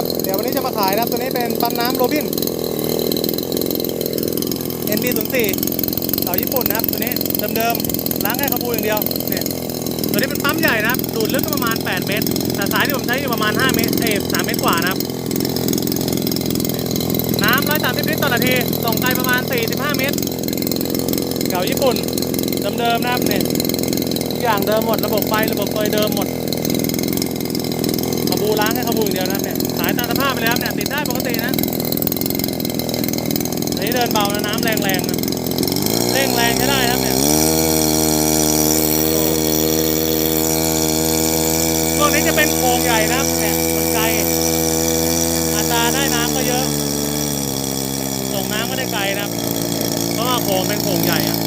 ครับ เดี๋ยววันนี้จะมาขายนะครับ ตัวนี้เป็นปั๊มน้ำโรบิน NB04 เก่าญี่ปุ่นนะครับ ตัวนี้เดิมๆ ล้างแค่กระพูอย่างเดียว เนี่ย ตัวนี้เป็นปั๊มใหญ่นะครับ ดูดลึกประมาณ 8 เมตร แต่สายที่ผมใช้อยู่ประมาณ 5 เมตร เอ้ย3เมตรกว่านะครับ น้ำ130ลิตรต่อนาที ส่งไกลประมาณ 45 เมตร เก่าญี่ปุ่น เดิมๆนะครับเนี่ยทุกอย่างเดิมหมด ระบบไฟ ระบบไฟเดิมหมด ล้างแค่ขบูอย่างเดียวนะเนี่ยสายตามสภาพไปเลยครับเนี่ยติดได้ปกตินะอันนี้เดินเบานะน้ำแรงๆนะเร่งแรงใช้ได้นะครับเนี่ยโอ้พวกนี้จะเป็นโครงใหญ่นะเนี่ยมันไกลอัตราได้น้ำก็เยอะ ส่งน้ำก็ได้ไกลนะเพราะว่าโครงเป็นโครงใหญ่อะ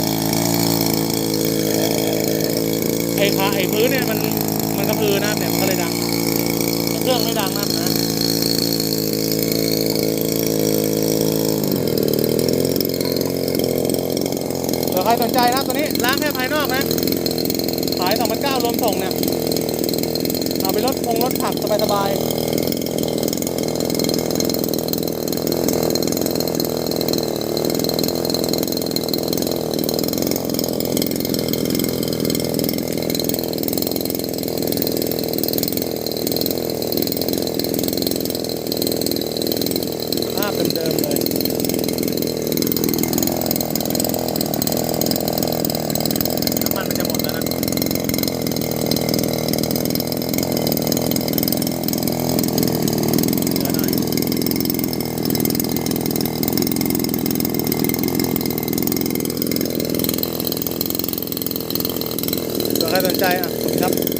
ไอ้ขาไอ้พื้นเนี่ยมันมันกระพือนะเนี่ยมันก็เลยดัง เครื่องไม่ดังมากนะเผื่อใครสนใจนะครับตัวนี้ล้างแค่ภายนอกนะ ขาย2,900รวมส่งเนี่ย เอาไปรถคงรถถักสบายๆ tôm rồi Nước mắt nó sẽ một rồi đó Rồi hai tuần trai à, không thấp